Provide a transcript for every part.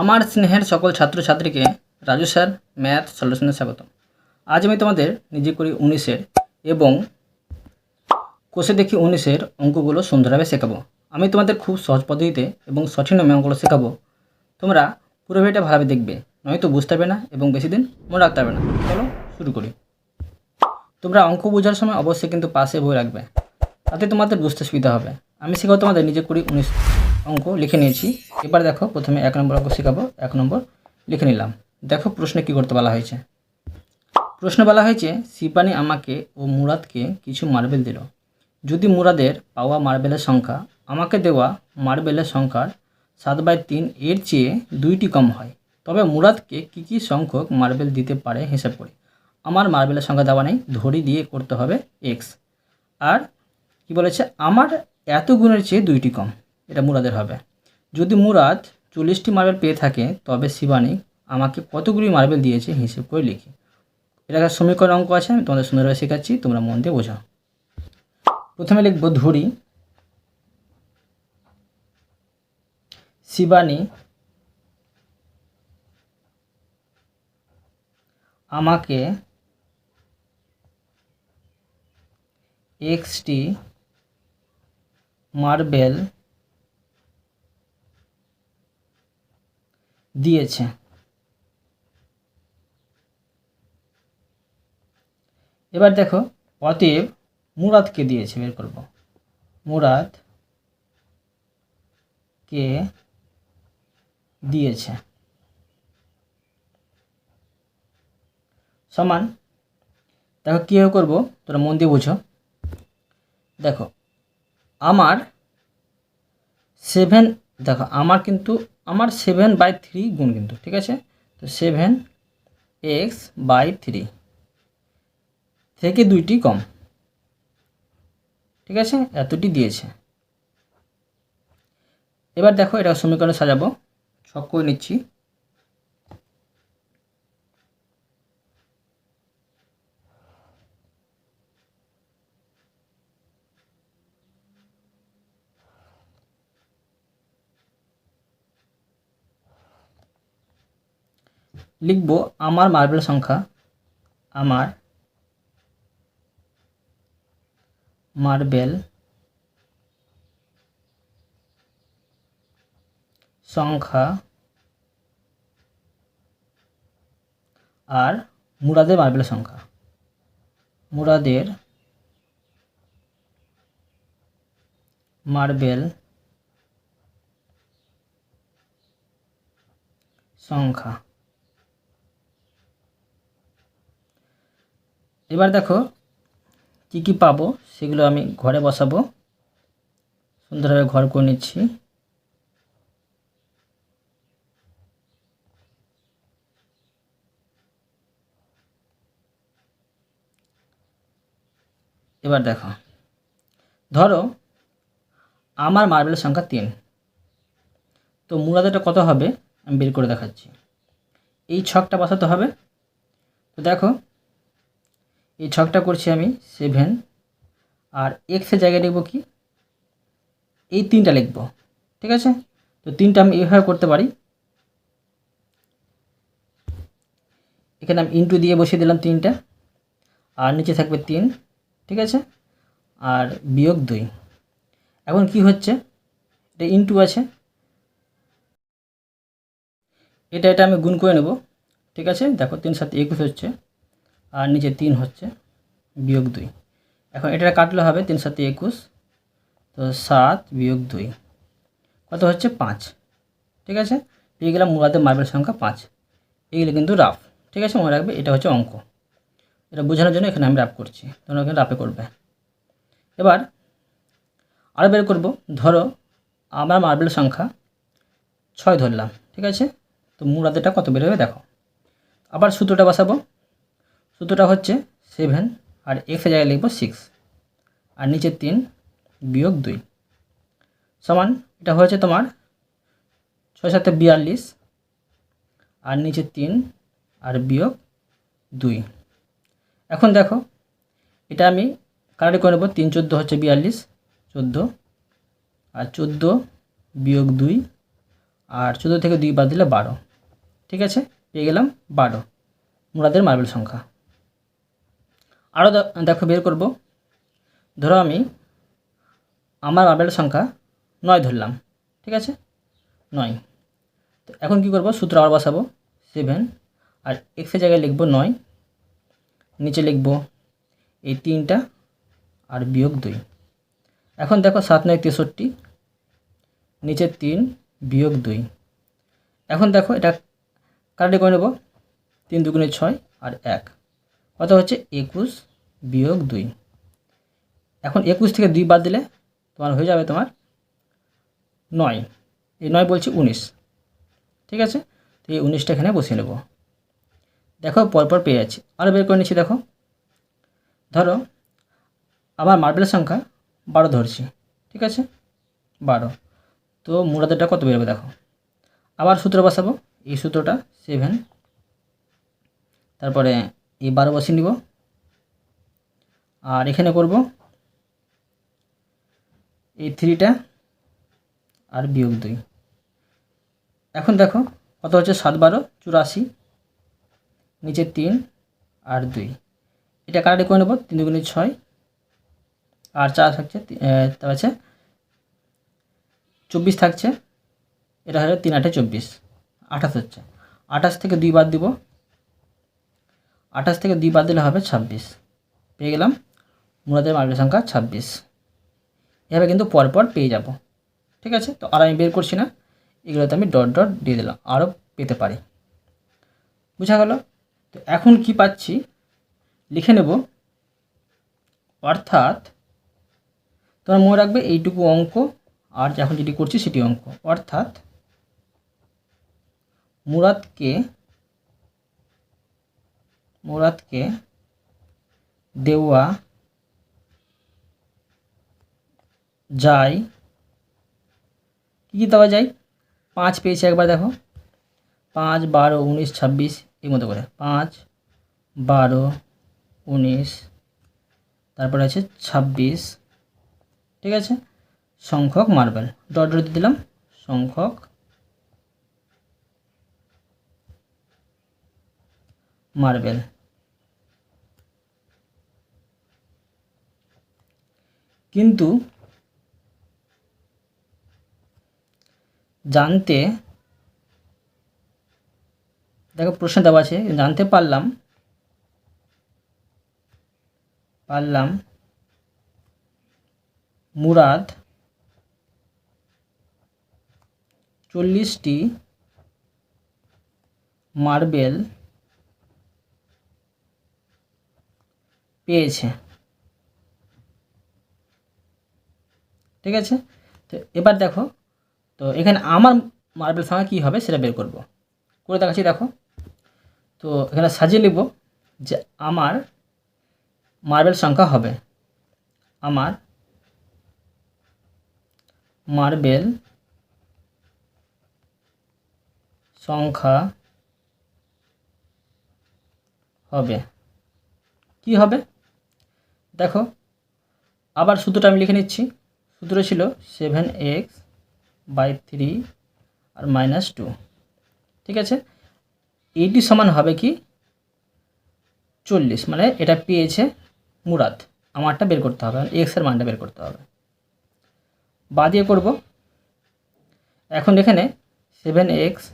আমার স্নেহের সকল ছাত্রছাত্রীকে রাজু স্যার, ম্যাথ সলিউশনে স্বাগত আজ আমি তোমাদের নিজে করি উনিশের এবং কোষে দেখি উনিশের অঙ্কগুলো সুন্দরভাবে শেখাবো। আমি তোমাদের খুব সহজ পদ্ধতিতে এবং সঠিক নিয়মে অঙ্কগুলো শেখাবো। তোমরা পুরো ভিডিওটা ভালোভাবে দেখবে, নয়তো বুঝতে পারবে না এবং বেশি দিন মনে রাখতে পারবে না। চলো শুরু করি। তোমরা অঙ্ক বোঝার সময় অবশ্যই কিন্তু পাশে বই রাখবে, তাতে তোমাদের বুঝতে সুবিধা হবে। আমি শেখাবো তোমাদের নিজে করি উনিশ অঙ্ক লিখে নিয়েছি। এবার দেখো প্রথমে এক নম্বর অঙ্ক শেখাবো। এক নম্বর লিখে নিলাম। দেখো প্রশ্নে কী করতে বলা হয়েছে। প্রশ্ন বলা হয়েছে সিপানি আমাকে ও মুরাদকে কিছু মার্বেল দিল। যদি মুরাদের পাওয়া মার্বেলের সংখ্যা, আমাকে দেওয়া মার্বেলের সংখ্যার সাত বাই তিন এর চেয়ে দুইটি কম হয়। তবে মুরাদকে কী কী সংখ্যক মার্বেল দিতে পারে হিসাব করে। আমার মার্বেলের সংখ্যা দেওয়া নেই, ধরি দিয়ে করতে হবে এক্স আর কি বলেছে, আমার এত গুণের চেয়ে দুইটি কম। এটা মুরাদের হবে। যদি মুরাদ চল্লিশটি মার্বেল পেয়ে থাকে, তবে শিবানী আমাকে কতগুলি মার্বেল দিয়েছে হিসেব করে লিখি। এটা একটা সমীকরণ অঙ্ক আছে, আমি তোমাদের সুন্দরভাবে শেখাচ্ছি, তোমরা মন দিয়ে বোঝাও। প্রথমে লিখব ধরি। শিবানী আমাকে এক্সটি মার্বেল দিয়েছে। এবার দেখো, অতএব মুরাদকে দিয়েছে, বের করব। মুরাদ কে দিয়েছে? সমান, দেখো কীভাবে করব, তোরা মন দিয়ে বুঝো। দেখো, আমার সেভেন দেখো, আমার কিন্তু আমার সেভেন বাই থ্রি গুণ কিন্তু, ঠিক আছে? তো সেভেন এক্স বাই থ্রি থেকে দুইটি কম, ঠিক আছে? এতটি দিয়েছে। এবার দেখো এটা সমীকরণে সাজাবো। ছক করে নিচ্ছি। লিখব আমার মার্বেল সংখ্যা আমার মার্বেল সংখ্যা আর মুরাদের মার্বেল সংখ্যা। মুরাদের মার্বেল সংখ্যা। এবার দেখো কী কী পাবো, সেগুলো আমি ঘরে বসাবো। সুন্দরভাবে ঘর করে নিচ্ছি। এবার দেখো, ধরো আমার মার্বেলের সংখ্যা তিন। তো মুরাদেরটা কত হবে? আমি বের করে দেখাচ্ছি। এই ছকটা বসাতে হবে। তো দেখো এই ছকটা করছি আমি সেভেন আর এক্সের জায়গায় লিখব কি? এই তিনটা লিখব, ঠিক আছে? তো তিনটা আমি এইভাবে করতে পারি। এখানে আমি ইন্টু দিয়ে বসিয়ে দিলাম তিনটা, আর নিচে থাকবে তিন, ঠিক আছে? আর বিয়োগ দুই। এখন কি হচ্ছে? এটা ইন্টু আছে। এটা এটা আমি গুণ করে নেব, ঠিক আছে? দেখো, তিন সাথে একুশ হচ্ছে। আর নিচে তিন হচ্ছে বিয়োগ দুই। এখন এটা কাটলে হবে তিন সাথে একুশ, তো সাত বিয়োগ দুই। কত হচ্ছে পাঁচ। ঠিক আছে? পেয়ে গেলাম মুরাদের মার্বেল সংখ্যা পাঁচ। এইগুলো কিন্তু রাফ। ঠিক আছে? মনে রাখবে এটা হচ্ছে অঙ্ক। এটা বোঝানোর জন্য এখানে আমি রাফ করছি। তোমরা এখানে রাফে করবে। এবার আরও বের করব। ধরো আমার মার্বেল সংখ্যা ছয় ধরলাম। ঠিক আছে? তো মুরাদেরটা কত বেরোবে দেখো। আবার সূত্রটা বসাবো। সূত্রটা হচ্ছে সেভেন আর এক্সের জায়গায় লিখব সিক্স আর নিচে তিন বিয়োগ দুই। সমান, এটা হয়েছে তোমার ছয় সাথে বিয়াল্লিশ আর নিচে তিন আর বিয়োগ দুই। এখন দেখো, এটা আমি কানাডি করে নেব, তিন চোদ্দ হচ্ছে বিয়াল্লিশ, চোদ্দ আর চোদ্দ বিয়োগ দুই আর চোদ্দ থেকে দুই বাদ দিলে বারো। ঠিক আছে? পেয়ে গেলাম বারো। মুরাদের মার্বেল সংখ্যা। আরও দেখো, বের করব। ধরো আমি আমার মার্বেল সংখ্যা নয় ধরলাম, ঠিক আছে? নয়। তো এখন কী করব? সূত্র আবার বসাবো সেভেন আর এক্সের জায়গায় লিখব নয়। নিচে লিখব এই তিনটা আর বিয়োগ দুই। এখন দেখো, সাত নয় তেষট্টি, নিচে তিন, বিয়োগ দুই। এখন দেখো, এটা কারেক্টে করে নেব, তিন দুগুণে ছয় আর এক। কত হচ্ছে একুশ বিয়োগ দুই। এখন একুশ থেকে দুই বাদ দিলে তোমার হয়ে যাবে তোমার নয়। এই নয় বলছি উনিশ। ঠিক আছে? তো এই উনিশটা এখানে বসিয়ে নেব। দেখো, পরপর পেয়ে যাচ্ছি। আরও বের করে নিচ্ছি, দেখো। ধরো, আমার মার্বেলের সংখ্যা বারো ধরছি। ঠিক আছে? বারো। তো মুরাদেরটা কত বেরোবে দেখো। আবার সূত্র বসাবো। এই সূত্রটা সেভেন তারপরে এই বারো বসিয়ে নিব। আর এখানে করব এই থ্রিটা আর বিয়োগ দুই। এখন দেখো কত হচ্ছে? সাত বারো, চুরাশি, নিচে তিন আর দুই। এটা কারাটে করে নেব? তিন দুগুণে ছয়। আর চার থাকছে তার আছে চব্বিশ থাকছে। এটা হলো তিন আটে চব্বিশ। আঠাশ হচ্ছে। আঠাশ থেকে দুই বাদ দিব। আঠাশ থেকে দুই বাদ দিলে হবে ছাব্বিশ। পেয়ে গেলাম মুরাদের মার্বেল সংখ্যা ছাব্বিশ। এভাবে কিন্তু পরপর পেয়ে যাব। ঠিক আছে? তো আর আমি বের করছি না। এগুলোতে আমি ডট ডট দিয়ে দিলাম। আরও পেতে পারি। বুঝা গেল? তো এখন কি পাচ্ছি? লিখে নেব। অর্থাৎ তোমার মনে রাখবে এইটুকু অঙ্ক, আর এখন যেটি করছি সেটি অঙ্ক। অর্থাৎ মুরাদকে মুরাদকে দেওয়া যায়। কী কী দেওয়া যায়? পাঁচ পেয়েছে একবার, দেখো। পাঁচ, বারো, উনিশ, ছাব্বিশ, এই মতো করে। পাঁচ, বারো, উনিশ, তারপরে আছে ছাব্বিশ। ঠিক আছে? সংখ্যক মার্বেল। ডট ডট দিলাম। সংখ্যক মার্বেল। কিন্তু জানতে দেখো প্রশ্ন দেওয়া আছে জানতে পারলাম পারলাম মুরাদ চল্লিশটি মার্বেল পেয়েছে। ঠিক আছে? তো এবার দেখো, তো এখানে আমার মার্বেল সংখ্যা কী হবে সেটা বের করব। করে দেখাচ্ছি, দেখো। তো এখানে সাজিয়ে লিখব যে আমার মার্বেল সংখ্যা হবে। আমার মার্বেল সংখ্যা হবে। কি হবে? দেখো, আবার সূত্রটা আমি লিখে নিচ্ছি। সূত্র ছিল সেভেন এক্স বাই থ্রি আর মাইনাস টু। ঠিক আছে? এইটি সমান হবে কি? চল্লিশ। মানে এটা পেয়েছে মুরাদ। আমারটা বের করতে হবে। এক্সের মানটা বের করতে হবে। বা দিয়ে করব। এখন এখানে সেভেন এক্স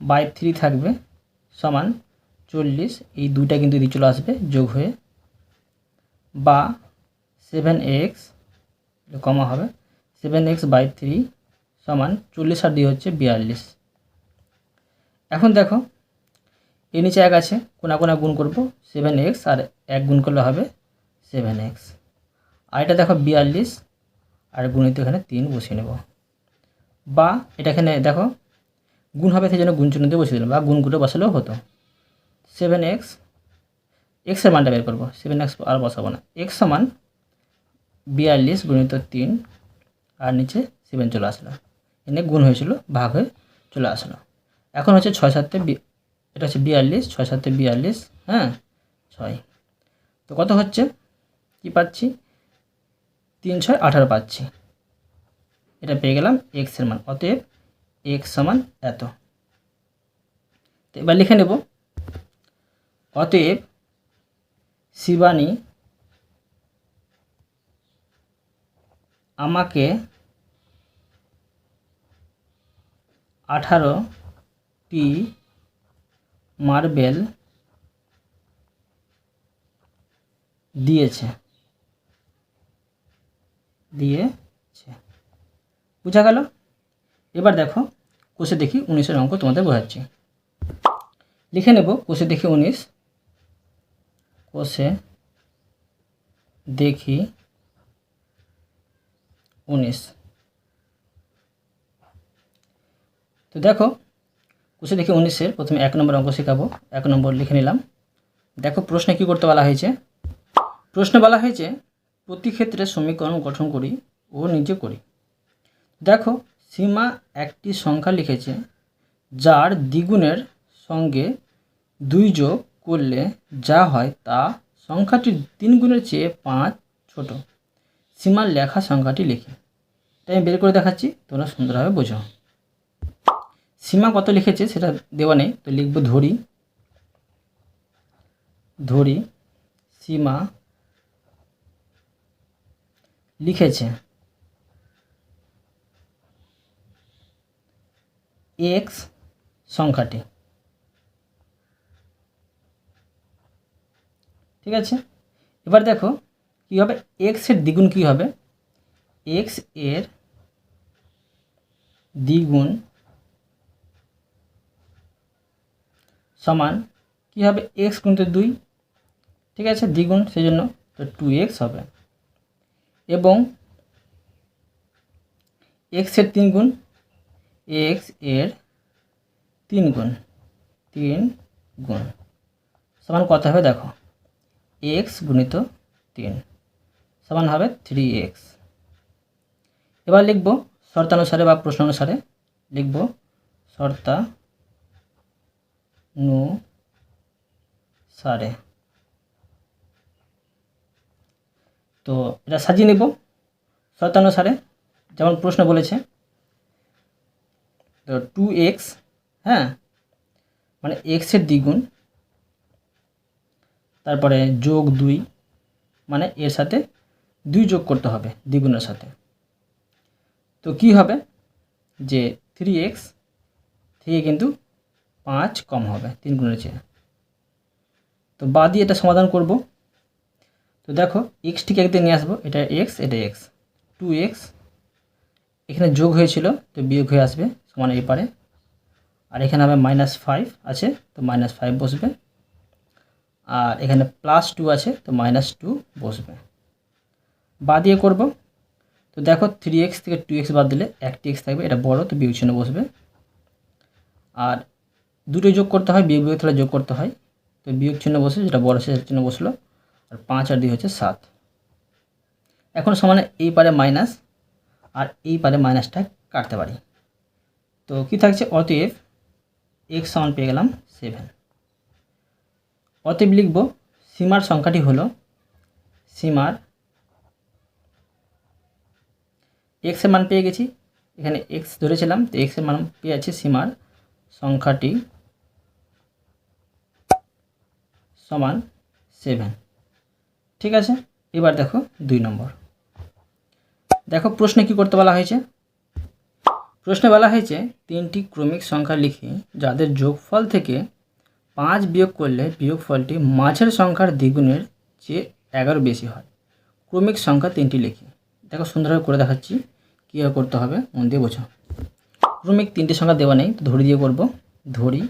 বাই থ্রি থাকবে সমান চল্লিশ। এই দুইটা কিন্তু এদিকে চলে আসবে যোগ হয়ে। বা সেভেন এক্স কমা হবে। সেভেন এক্স বাই থ্রি সমান চল্লিশ আর দুই হচ্ছে বিয়াল্লিশ। এখন দেখো, এর নিচে এক আছে, কোনা কোনা গুণ করব সেভেন এক্স আর এক গুণ করলে হবে সেভেন এক্স আর এটা দেখো বিয়াল্লিশ, আর গুণিত এখানে তিন বসিয়ে নেব। বা এটা এখানে দেখো, গুণ হবে সেই জন্য গুণ চিহ্ন দিয়ে বসিয়ে দিলাম, বা গুণ করে বসালেও হতো। সেভেন এক্স এক্সের মানটা বের করব সেভেন এক্স আর বসাবো না। এক্স সমান বিয়াল্লিশ গুণিত তিন, আর নিচে সেভেন চলে আসলো। এনে গুণ হয়েছিল ভাগ হয়ে চলে আসলো। এখন হচ্ছে ছয় সাতে এটা হচ্ছে বিয়াল্লিশ, ছয় সাতে বিয়াল্লিশ হ্যাঁ? ছয়। তো কত হচ্ছে? কি পাচ্ছি? তিন, ছয়, আঠারো পাচ্ছি। এটা পেয়ে গেলাম এক্সের মান। অতএব এক্স সমান এত। তো এবার লিখে নেব। অতএব শিবানী আমাকে আঠারোটি মার্বেল দিয়েছে। দিয়েছে। বুঝা গেল? এবার দেখো, কোষে দেখি উনিশের অঙ্ক তোমাদের বোঝাচ্ছি। লিখে নেব, কোষে দেখি উনিশ। কোষে দেখি উনিশ। তো দেখো কোষে দেখি উনিশের, প্রথমে এক নম্বর অঙ্ক শেখাবো। এক নম্বর লিখে নিলাম। দেখো, প্রশ্নে কী করতে বলা হয়েছে? প্রশ্নে বলা হয়েছে, প্রতি ক্ষেত্রে সমীকরণ গঠন করি ও নিজে করি। দেখো, সীমা একটি সংখ্যা লিখেছে, যার দ্বিগুণের সঙ্গে দুই যোগ করলে যা হয় তা সংখ্যাটির তিন গুণের চেয়ে পাঁচ ছোট। সীমার লেখা সংখ্যাটি লিখি। তাই আমি বের করে দেখাচ্ছি, তোমরা সুন্দরভাবে বোঝো। সীমা কত লিখেছে সেটা দেওয়া নেই, তো লিখব ধরি। ধরি, সীমা লিখেছে এক্স সংখ্যাটি। ঠিক আছে? এবার দেখো কী হবে? এক্সের দ্বিগুণ কী হবে? এক্সের দ্বিগুণ সমান কী হবে? এক্স গুণিত দুই। ঠিক আছে? দ্বিগুণ সেই জন্য তো টু এক্স হবে। এবং এক্সের তিন গুণ এক্সের তিন গুণ তিন গুণ। সমান কত হবে? দেখো। এক্স গুণিত তিন। সমান হবে থ্রি এক্স এবার লিখব শর্তানুসারে বা প্রশ্ন অনুসারে লিখব শর্তা নু সারে তো এটা সাজিয়ে নেব। শর্তানুসারে যেমন প্রশ্ন বলেছে, তো টু এক্স হ্যাঁ? মানে এক্সের দ্বিগুণ, তারপরে যোগ দুই মানে এর সাথে দুই যোগ করতে হবে দ্বিগুণের সাথে। তো কি হবে? যে থ্রি এক্স থেকে কিন্তু পাঁচ কম হবে, তিন গুণের চেয়ে। তো বা দিয়ে এটা সমাধান করব। তো দেখো এক্সটিকে একদিন নিয়ে আসব, এটা এক্স এটা এক্স টু এক্স এখানে যোগ হয়েছিল, তো বিয়োগ হয়ে আসবে সমান এই পারে। আর এখানে হবে মাইনাস ফাইভ আছে, তো মাইনাস ফাইভ বসবে। আর এখানে প্লাস টু আছে, তো মাইনাস টু বসবে। বা দিয়ে করব। তো দেখো থ্রি এক্স থেকে টু এক্স বাদ দিলে একটি এক্স থাকবে, এটা বড়, তো বিয়োগ চিহ্ন বসবে। আর দুটো যোগ করতে হয়, বিয়োগ বিয়োগ তাহলে যোগ করতে হয়। তো বিয়োগ চিহ্ন বসে, যেটা বড় সে চিহ্ন বসল। আর পাঁচ আর দুই হচ্ছে সাত। এখন সমানে এই পারে মাইনাস আর এই পারে মাইনাসটা কাটতে পারি। তো কি থাকছে? অতএব এক্স সমান পেয়ে গেলাম সেভেন অতএব লিখব, সীমার সংখ্যাটি হলো, সীমার এক্সের মান পেয়ে গেছি। এখানে এক্স ধরেছিলাম, তো এক্সের মান পেয়ে আছে সীমার সংখ্যাটি সমান সেভেন ঠিক আছে? এবার দেখো দুই নম্বর। দেখো প্রশ্নে কি করতে বলা হয়েছে? প্রশ্নে বলা হয়েছে, তিনটি ক্রমিক সংখ্যা লিখি যাদের যোগফল থেকে পাঁচ বিয়োগ করলে বিয়োগফলটি মাঝের সংখ্যার দ্বিগুণের চেয়ে এগারো বেশি হয়। ক্রমিক সংখ্যা তিনটি লিখি। দেখো সুন্দরভাবে করে দেখাচ্ছি। কীভাবে করতে হবে? মন দিয়ে বোঝো। ক্রমিক তিনটি সংখ্যা দেওয়া নেই ধরি দিয়ে করব। ধরি।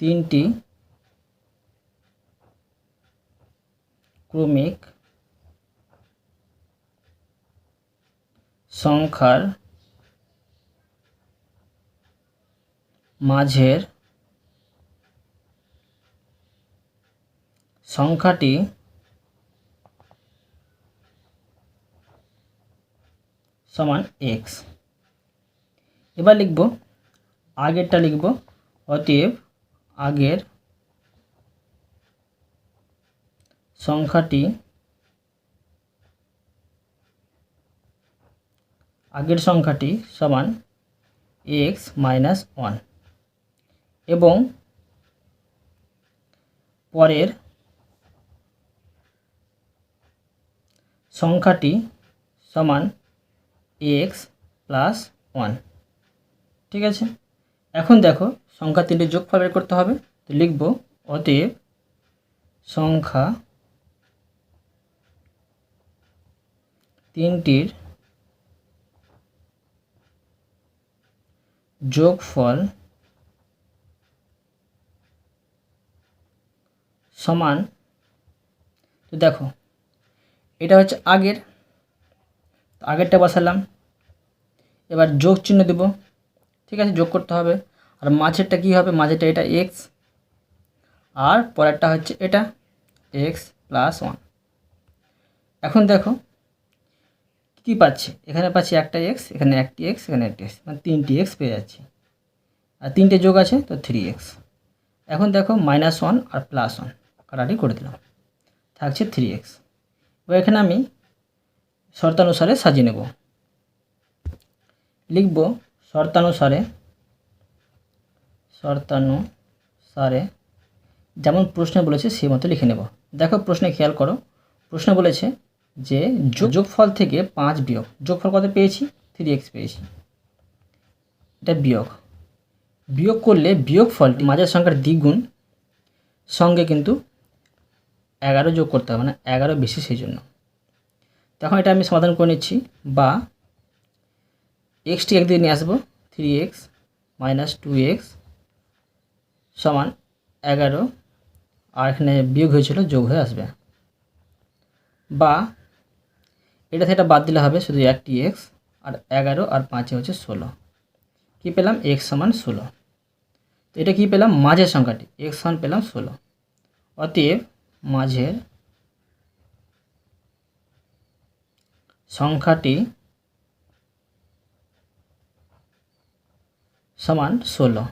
তিনটি ক্রমিক সংখ্যার মাঝের সংখ্যাটি সমান এক্স এবার লিখব, আগেরটা লিখব, অতএব আগের সংখ্যাটি আগের সংখ্যাটি সমান এক্স মাইনাস ওয়ান এবং পরের সংখ্যাটি সমান এক্স প্লাস ওয়ান। ঠিক আছে? এখন দেখো, সংখ্যা তিনটে যোগফল বের করতে হবে। তো লিখব, অতএব সংখ্যা তিনটির যোগফল সমান, তো দেখো, এটা হচ্ছে আগের তো আগেরটা বসালাম। এবার যোগ চিহ্ন দেব। ঠিক আছে, যোগ করতে হবে। আর মাঝেরটা কী হবে? মাঝেরটা এটা এক্স আর পরেরটা হচ্ছে এটা এক্স প্লাস ওয়ান এখন দেখো, কী পাচ্ছি? এখানে পাচ্ছি একটা এক্স এখানে একটি এক্স এখানে একটি এক্স মানে তিনটি এক্স পেয়ে যাচ্ছি। আর তিনটে যোগ আছে, তো থ্রি এক্স এখন দেখো মাইনাস ওয়ান আর প্লাস ওয়ান কাটাটি করে দিলাম। থাকছে থ্রি এক্স এবার এখানে আমি শর্তানুসারে সাজিয়ে নেব। লিখব শর্তানুসারে শর্তানুসারে যেমন প্রশ্নে বলেছে সেই মতো লিখে নেব। দেখো প্রশ্নে খেয়াল করো, প্রশ্ন বলেছে যে যোগ- যোগফল থেকে পাঁচ বিয়োগ। যোগফল কত পেয়েছি? থ্রি এক্স পেয়েছি। এটা বিয়োগ। বিয়োগ করলে বিয়োগ ফলটি মাঝের সংখ্যার দ্বিগুণ, সঙ্গে কিন্তু এগারো যোগ করতে হবে না এগারো বেশি সেই জন্য। তখন এটা আমি সমাধান করে নিচ্ছি। বা এক্সটি একদিকে নিয়ে আসব three x minus two x সমান এগারো, আর এখানে বিয়োগ হয়েছিল, যোগ হয়ে আসবে। বা এটা এটা বাদ দিলে হবে শুধু একটি এক্স আর এগারো আর পাঁচে হচ্ছে ষোলো। কী পেলাম? এক্স সমান ষোলো। তো এটা কী পেলাম? মাঝের সংখ্যাটি এক্স সমান পেলাম ষোলো। অতএব মাঝের সংখ্যাটি সমান ষোলো।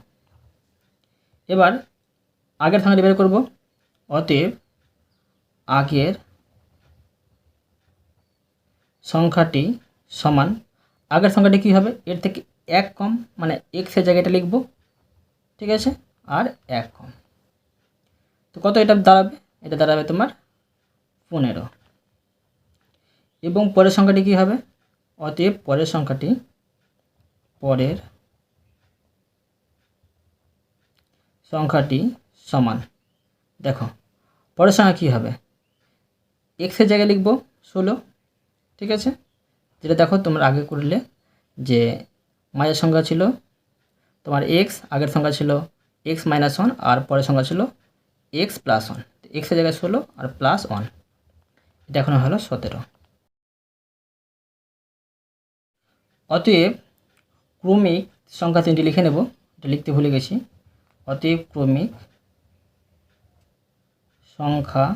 এবার আগের সংখ্যাটি বের করব। অতএব আগের সংখ্যাটি সমান, আগের সংখ্যাটি কী হবে? এর থেকে এক কম মানে এক্সের জায়গাটা লিখব, ঠিক আছে? আর এক কম। তো কত এটা দাঁড়াবে? এটা দাঁড়াবে তোমার পনেরো। এবং পরের সংখ্যাটি কী হবে? অতএব পরের সংখ্যাটি পরের সংখ্যাটি সমান। দেখো, পরের সংখ্যা কী হবে? এক্সের জায়গায় লিখব ষোলো, ঠিক আছে? যেটা দেখো, তোমরা আগে করলে যে মায়ের সংখ্যা ছিল তোমার এক্স আগের সংখ্যা ছিল এক্স মাইনাস ওয়ান আর পরের সংখ্যা ছিল এক্স প্লাস ওয়ান এক্সের জায়গায় ষোলো আর প্লাস ওয়ান এটা এখন হলো সতেরো। অতএব ক্রমিক সংখ্যা তিনটি লিখে নেব, এটা লিখতে ভুলে গেছি। অতএব ক্রমিক সংখ্যা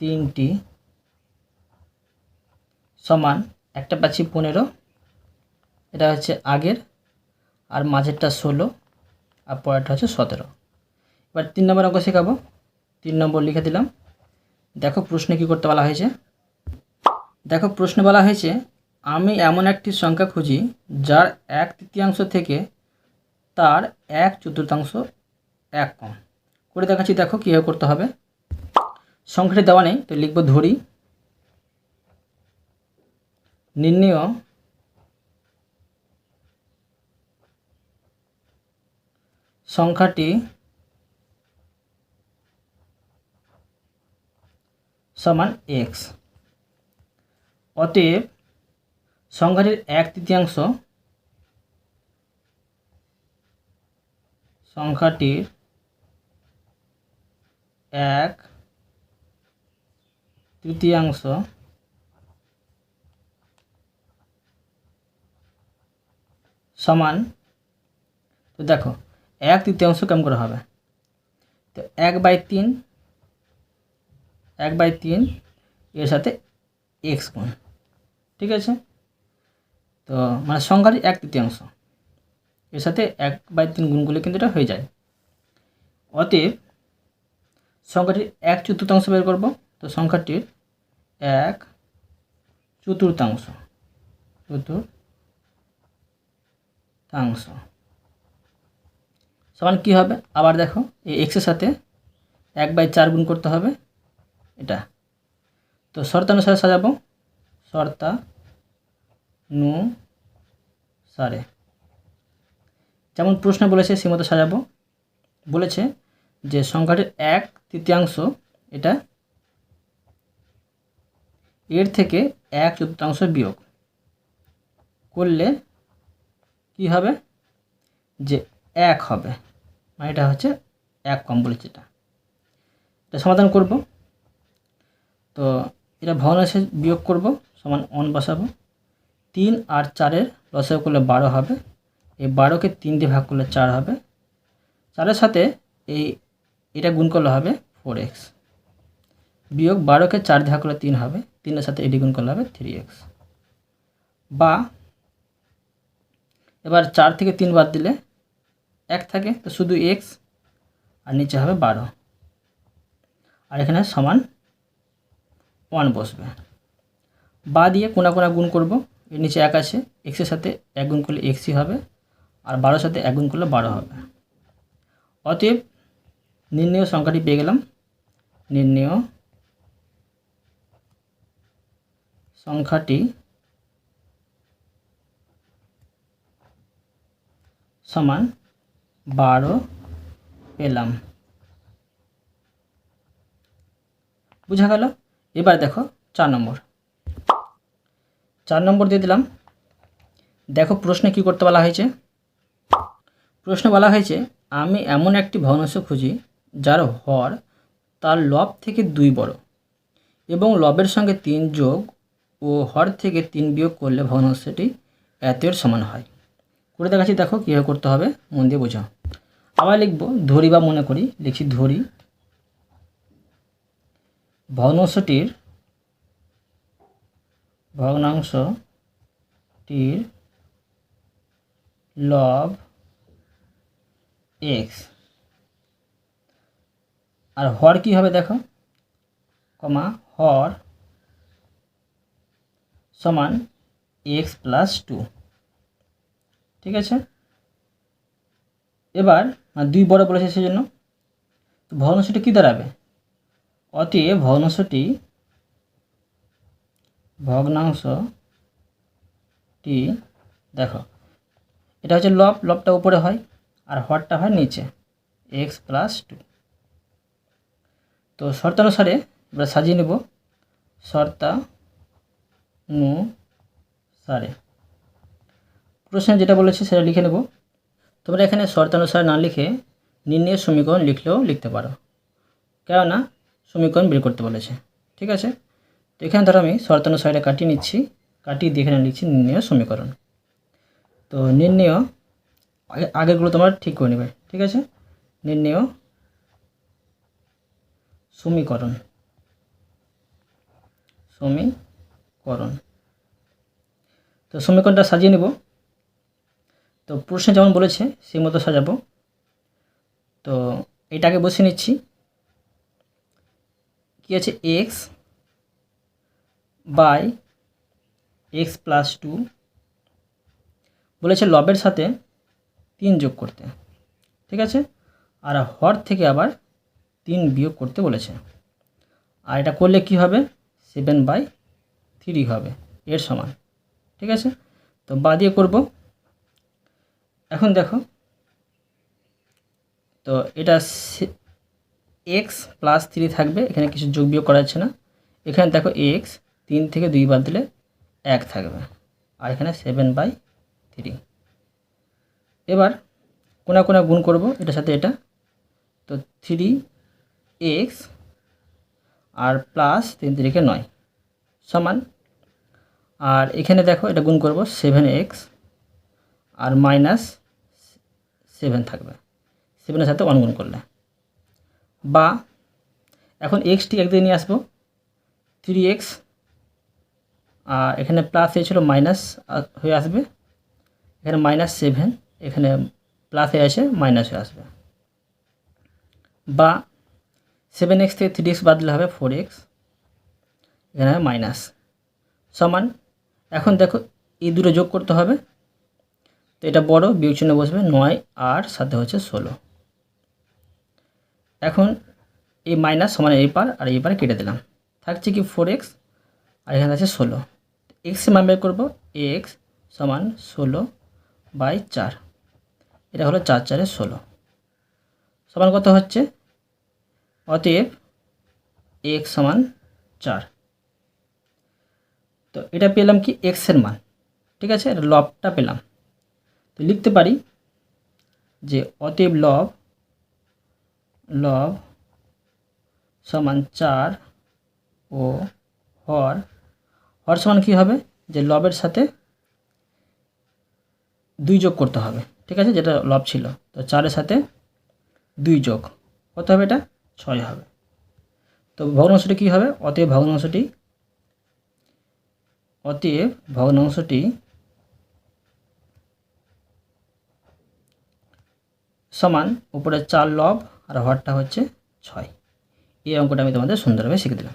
তিনটি সমান একটা পাচ্ছি পনেরো, এটা হচ্ছে আগের, আর মাঝেরটা ষোলো, আর পরেরটা হচ্ছে সতেরো। এবার তিন নম্বর অঙ্ক শেখাবো, তিন নম্বর লিখে দিলাম। দেখো প্রশ্নে কী করতে বলা হয়েছে? দেখো, প্রশ্নে বলা হয়েছে, আমি এমন একটি সংখ্যা খুঁজি যার এক তৃতীয়াংশ থেকে তার এক চতুর্থাংশ এক কম। করে দেখাচ্ছি, দেখো কীভাবে করতে হবে। সংখ্যাটি দেওয়া নেই, তো লিখব ধরি। নির্ণয়। সংখ্যাটি সমান এক্স অতএব সংখ্যাটির এক তৃতীয়াংশ সংখ্যাটির এক তৃতীয়াংশ সমান, তো দেখো, এক তৃতীয়াংশ কেমন করে হবে? তো এক বাই তিন, এক বাই তিন, এর সাথে এক্স গুণ। ঠিক আছে? তো মানে সংখ্যাটি এক তৃতীয়াংশ। এর সাথে এক বাই তিন গুণগুলো কিন্তু এটা হয়ে যায়। অতএব সংখ্যাটির এক চতুর্থাংশ বের করব। তো সংখ্যাটির এক চতুর্থাংশ। চতুর্থাংশ। সমান কী হবে? আবার দেখো, এই এক্সের সাথে এক বাই চার গুণ করতে হবে। এটা। তো শর্তানুসারে সাজাবো। শর্তা সারে। যেমন প্রশ্ন বলেছে সে মতো সাজাবো। বলেছে যে সংখ্যাটির এক তৃতীয়াংশ এটা এর থেকে এক চতুর্থাংশ বিয়োগ। করলে কি হবে? যে এক হবে। মানে এটা হচ্ছে এক কম বলেছে এটা। এটা সমাধান করব। তো এটা ভগ্নাংশে বিয়োগ করব, সমান অন বসাবো। তিন আর চারের লসাগু করলে বারো হবে। এই বারোকে তিন দিয়ে ভাগ করলে চার হবে। চারের সাথে এই, এটা গুণ করলে হবে ফোর এক্স বিয়োগ বারোকে চার দিয়ে ভাগ করলে তিন হবে। তিনের সাথে এডি গুণ করলে হবে থ্রি এক্স বা এবার চার থেকে তিন বাদ দিলে এক থাকে, তো শুধু এক্স আর নিচে হবে বারো। আর এখানে সমান ওয়ান বসবে। বা দিয়ে কোনা কোনা গুণ করব? এর নিচে এক আছে এক্সের সাথে এক গুণ করলে এক্সই হবে, আর বারোর সাথে এক গুণ করলে বারো হবে। অতএব নির্ণয় সংখ্যাটি পেয়ে গেলাম। নির্ণয় সংখ্যাটি সমান বারো পেলাম। বুঝা গেল? এবার দেখো চার নম্বর। চার নম্বর দিয়ে দিলাম। দেখো প্রশ্নে কি করতে বলা হয়েছে? প্রশ্ন বলা হয়েছে, আমি এমন একটি ভগ্নাংশ খুঁজি যার হর তার লব থেকে দুই বড় এবং লবের সঙ্গে তিন যোগ ও হর থেকে তিন বিয়োগ করলে ভগ্নাংশটি এতের সমান হয়। করে দেখাচ্ছি, দেখো কীভাবে করতে হবে, মন দিয়ে বোঝাও। আবার লিখব, ধরি বা মনে করি, লিখছি ধরি। ভগ্নাংশটির ভগ্নাংশটির লব এক্স আর হর কি হবে দেখো? কমা হর সমান এক্স প্লাস টু ঠিক আছে? এবার দুই বড় বলেছে সেজন্য, তো ভগ্নাংশটি কী দাঁড়াবে? অতএব ভগ্নাংশটি ভগ্নাংশটি দেখো, এটা হচ্ছে লব, লবটা উপরে হয় আর হরটা হয় নিচে এক্স প্লাস টু তো শর্তানুসারে আমরা সাজিয়ে নেব শর্তা নু সারে প্রশ্নে যেটা বলেছে সেটা লিখে নেব। তোমরা এখানে শর্তানুসারে না লিখে নির্ণয়ের সমীকরণ লিখলেও লিখতে পারো। কেননা সমীকরণ বের করতে বলেছে। ঠিক আছে? তো এখানে ধরো আমি শর্তানুসারে কাটিয়ে নিচ্ছি, কাটিয়ে দিয়ে এখানে লিখছি নির্ণয় সমীকরণ। তো নির্ণয়, আগে, আগেরগুলো তোমার ঠিক করে নেবে, ঠিক আছে? নির্ণয় সমীকরণ। সমীকরণ। তো সমীকরণটা সাজিয়ে নেব। তো প্রশ্নে যেমন বলেছে, সেই মতো সাজাবো। তো এটাকে বসে নিচ্ছি। কী আছে? X by x plus two বলেছে লবের সাথে তিন যোগ করতে, ঠিক আছে? আর হর থেকে আবার তিন বিয়োগ করতে বলেছে। আর এটা করলে কি হবে? সেভেন বাই থ্রি হবে, এর সমান, ঠিক আছে? তো বা দিয়ে করব। এখন দেখো, তো এটা এক্স প্লাস থ্রি থাকবে, এখানে কিছু যোগ বিয়োগ করা যাচ্ছে না। এখানে দেখো এক্স তিন থেকে দুই বাদ দিলে এক থাকবে। আর এখানে সেভেন বাই থ্রি এবার কোনা কোনা গুণ করব, এটার সাথে এটা। তো থ্রি এক্স আর প্লাস তিন তিরিকে নয়, সমান। আর এখানে দেখো, এটা গুণ করব সেভেন এক্স আর মাইনাস সেভেন থাকবে। সেভেনের সাথে ওয়ান গুণ করলে। বা এখন এক্সটি একদিকে নিয়ে আসব থ্রি এক্স এখানে প্লাস হয়েছিল মাইনাস হয়ে আসবে। এখানে মাইনাস সেভেন এখানে প্লাস হয়ে আসে মাইনাস হয়ে আসবে। বা সেভেন এক্স থেকে থ্রি এক্স বাদলে হবে ফোর এক্স এখানে মাইনাস সমান, এখন দেখো এই দুটো যোগ করতে হবে। তো এটা বড়, বিয়োগ বসবে নয় আর সাথে হচ্ছে ষোলো। এখন এই মাইনাস সমান এই পার, আর এই পার কেটে দিলাম। থাকছে কি ফোর এক্স আর এখানে আছে ষোলো। এক্সের মান বের করব এক্স সমান ষোলো বাই চার। এটা হলো চার চারে ষোলো। সমান কত হচ্ছে? অতএব এক্স সমান চার। তো এটা পেলাম কি? এক্সের মান। ঠিক আছে? এটা লবটা পেলাম। তো লিখতে পারি যে অতএব লব লব সমান চার ও হর হর সমান কী হবে? যে লবের সাথে দুই যোগ করতে হবে, ঠিক আছে? যেটা লব ছিল। তো চারের সাথে দুই যোগ। কত হবে এটা? ছয় হবে। তো ভগ্নাংশটি কী হবে? অতএব ভগ্নাংশটি অতএব ভগ্নাংশটি সমান উপরে চার লব আর হরটা হচ্ছে ছয়। এই অঙ্কটা আমি তোমাদের সুন্দরভাবে শিখে দিলাম।